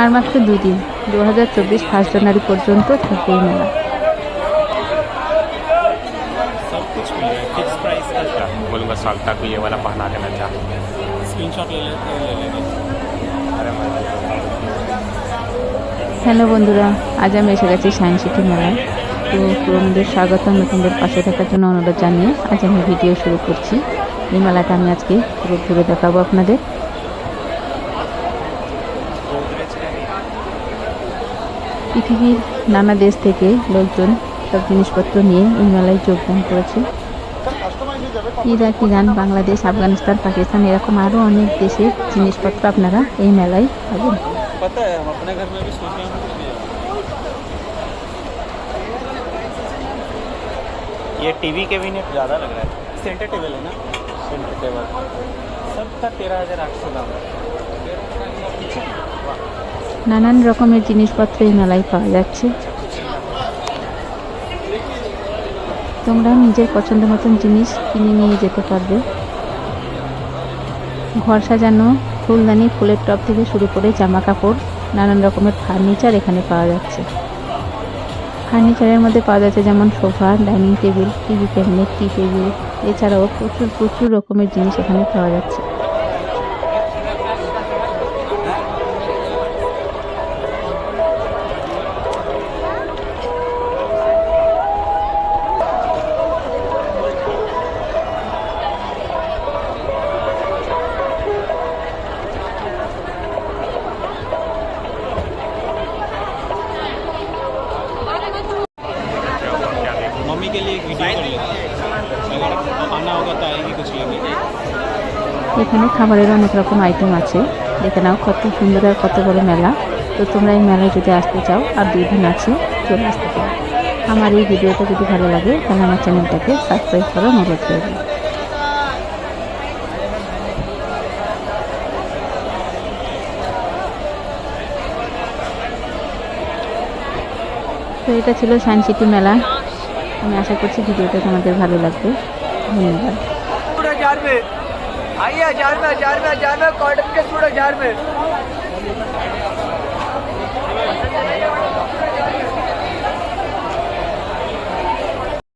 আর মাত্র দুদিন দু হাজার চব্বিশ ফার্স্ট জানুয়ারি পর্যন্ত থাকবে এই মেলা सब कुछ मिल रहा है फिक्स प्राइस का क्या बोलूँगा साल्टा को ये वाला पहना देना चाह स्क्रीन शॉट ले लेते हैं ले लेंगे अरे मैं হ্যালো বন্ধুরা আজ আমি এসে গেছি সায়েন্স সিটি মেলায় তো পুরোনোদের স্বাগতম নতুনদের পাশে থাকার জন্য অনুরোধ জানিয়ে আজ আমি ভিডিও শুরু করছি এই মেলাটা আমি আজকে পুরো ঘুরে দেখাবো আপনাদের गोदरेज का ही পৃথিবীর নানা দেশ থেকে লোকজন সব জিনিসপত্র নিয়ে এই মেলায় যোগদান করেছে ইরাক ইরান বাংলাদেশ আফগানিস্তান পাকিস্তান এরকম আরও অনেক দেশের জিনিসপত্র আপনারা এই মেলায় পাবেন पता है हम अपने घर में भी सोच रहे हैं कुछ ले आएं। ये टीवी कैबिनेट ज़्यादा लग रहा है सेंटर टेबल है ना सेंटर टेबल सबका तेरह हज़ार आठ सौ दाम है নানান রকমের জিনিসপত্র এই মেলায় পাওয়া যাচ্ছে। তোমরা নিজের পছন্দ মতন জিনিস কিনে নিয়ে যেতে পারবে। ঘর সাজানো, ফুলদানি, ফুলের টব থেকে শুরু করে জামা কাপড় নানান রকমের ফার্নিচার এখানে পাওয়া যাচ্ছে। ফার্নিচারের মধ্যে পাওয়া যাচ্ছে যেমন sofa, dining table, TV cabinet, tea table. এছাড়াও প্রচুর প্রচুর রকমের জিনিস এখানে পাওয়া যাচ্ছে। এখানে খাবারের অনেক রকম আইটেম আছে। দেখে নাও, কত সুন্দর আর কত বড় মেলা। তো তোমরা এই মেলায় যদি আসতে চাও, আর দুই দিন আছে, চলে আসতে চাও আমার এই ভিডিওটা যদি ভালো লাগে, তাহলে আমার চ্যানেলটাকে সাবস্ক্রাইব করা অনুরোধ করবে তো এটা ছিল সায়েন্স সিটি মেলা। আমি আশা করছি ভিডিওটা তোমাদের ভালো লাগবে। ধন্যবাদ। आइए हज़ार में हज़ार में हज़ार में कॉटन के सूट हज़ार में।